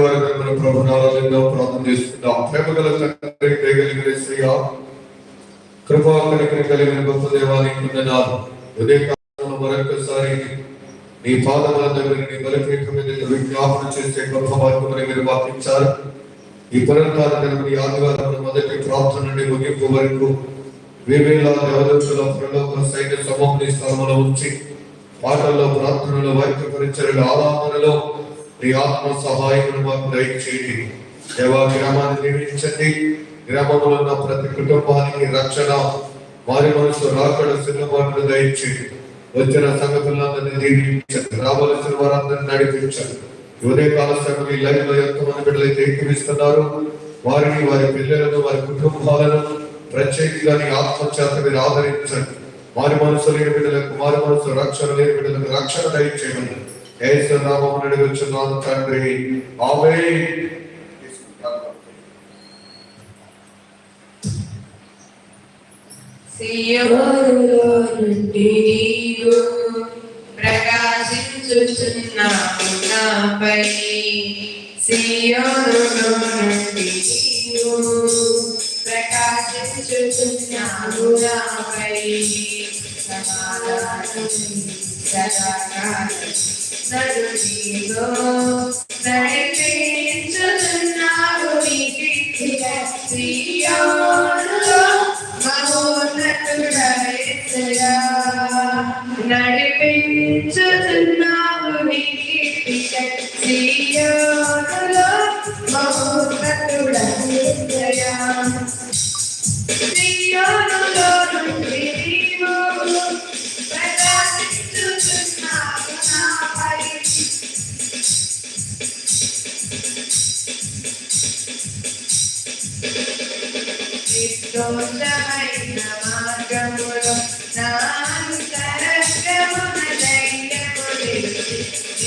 ఆదివారం మన ప్రభు నారాయణ ప్రార్థన చేసుకుందాం. ప్రేమ గల తండ్రి దయగలిగిన శ్రీయా కృపా కలిగిన కలిగిన గొప్ప దేవానికి వందనాలు ఉదయకాలంలో మరొకసారి నీ పాదముల దగ్గర నీ బలపీఠం మీద విజ్ఞాపన చేసే గొప్ప మార్గమని మీరు వాకించారు ఈ పునరుద్ధార దినం ఆదివారం మొదటి ప్రార్థన నుండి ముగింపు వరకు వేవేల దేవదర్శుల ప్రలోక సైన్య సమూహం స్థలంలో ఉంచి పాటల్లో ప్రార్థనలో వైద్య పరిచయలు ఆరాధనలో మీ ఆత్మ సహాయమును మాకు దయచేయండి. దేవా గ్రామాన్ని నిర్మించండి. గ్రామంలో ఉన్న ప్రతి కుటుంబానికి రక్షణ వారి మనసు రాకడ సిద్ధపాటును దయచేయండి. వచ్చిన సంగతులందరినీ దీవించండి రావలసిన వారందరినీ నడిపించండి. ఈ ఉదయకాల సమయం ఈ లైవ్లో ఎంతమంది బిడ్డలైతే ఎక్కిరిస్తున్నారు వారిని వారి పిల్లలను వారి కుటుంబాలను ప్రత్యేకంగా నీ ఆత్మచేత మీరు ఆదరించండి. వారి మనసు లేని బిడ్డలకు వారి మనసు రక్షణ లేని బిడ్డలకు రక్షణ దయచేయమని ఏసునామం అడుగుచున్నాను తండ్రి. ఆమె ప్రకాశించుచున్నాపై నుండి సియోనులో నుండి నాపై. సమాధానం సదాకాలం నడు నీలో నడిపించుచున్నావు నీ కీర్తిగా సియోనులో మహోన్నతుడైసయా నడిపించుచున్నావు నీ కీర్తిగా సియోనులో మహోన్నతుడైసయా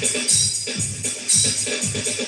Thank you.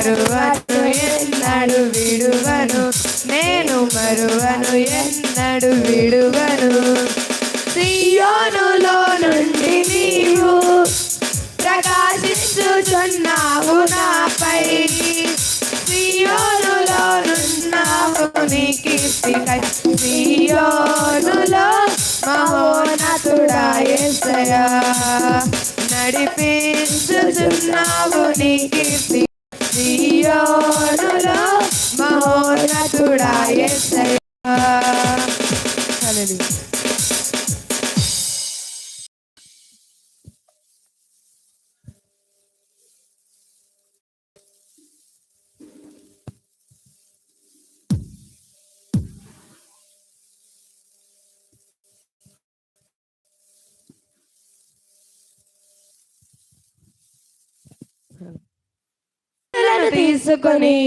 మరువను ఎన్నడు విడువను నేను మరువను ఎన్నడు విడువను. సియోనులో నుండి నీవు ప్రకాశించుచున్నావు నాపై. సియోనులో నున్నావు నీ కీర్తికై సియోనులో ఎసయా నడిపించుచున్నావు నీ కీర్తి సియోనులో మహోన్నతుడా ఎస్సయ్యా హల్లెలూయా నన్ను తీసుకొని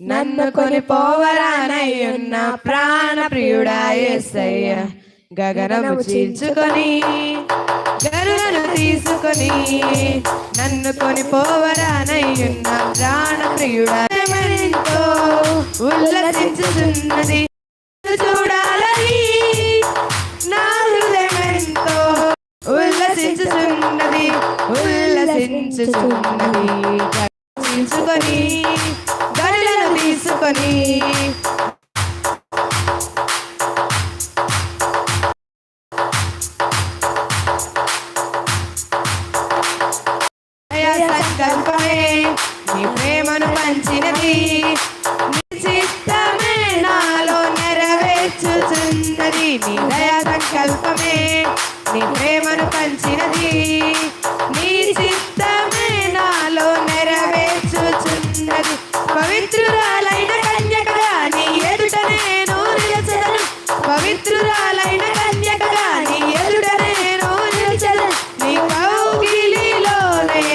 నన్ను కొని పోవరానయ్యున్న ప్రాణ ప్రియుడా యేసయ్య గగనము చీల్చుకొని గరులను తీసుకొని నన్ను కొని పోవరానయ్యున్న ప్రాణ ప్రియుడా ఎంతో చూడాలని నా హృదయమెంతో ఉల్లసించుతున్నది ఉల్లసించుతున్నది